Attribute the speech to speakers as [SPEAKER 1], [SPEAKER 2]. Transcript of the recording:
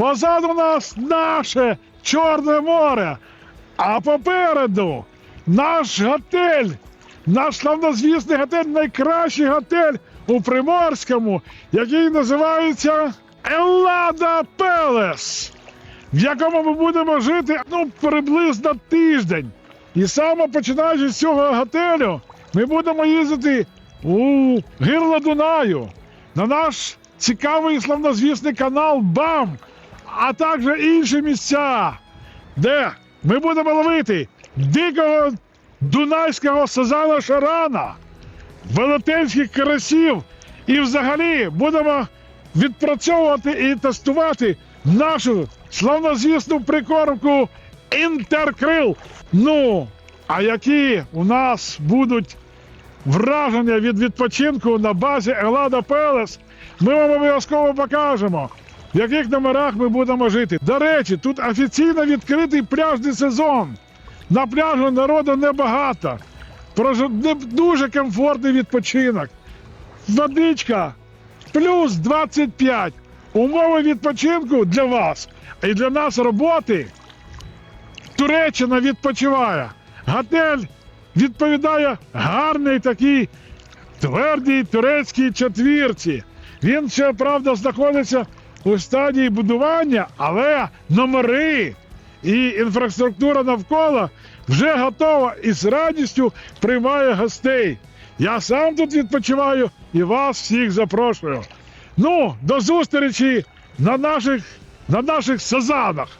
[SPEAKER 1] Позаду нас наше Чорне море, а попереду наш готель, наш славнозвісний готель, найкращий готель у Приморському, який називається Еллада Пелес, в якому ми будемо жити ну, приблизно тиждень. І саме починаючи з цього готелю, ми будемо їздити у гирло Дунаю на наш цікавий славнозвісний канал БАМ, а також інші місця, де ми будемо ловити дикого дунайського сазана шарана, велетенських карасів і взагалі будемо відпрацьовувати і тестувати нашу славнозвісну прикормку інтеркрил. Ну, а які у нас будуть враження від відпочинку на базі Елада Пелес, ми вам обов'язково покажемо, в яких номерах ми будемо жити. До речі, тут офіційно відкритий пляжний сезон. На пляжу народу небагато. Дуже комфортний відпочинок. Водичка плюс 25. Умови відпочинку для вас і для нас роботи. Туреччина відпочиває. Готель відповідає гарний такій твердій турецькій четвірці. Він ще правда знаходиться у стадії будування, але номери і інфраструктура навколо вже готова і з радістю приймає гостей. Я сам тут відпочиваю і вас всіх запрошую. Ну, до зустрічі на наших, на наших сазанах.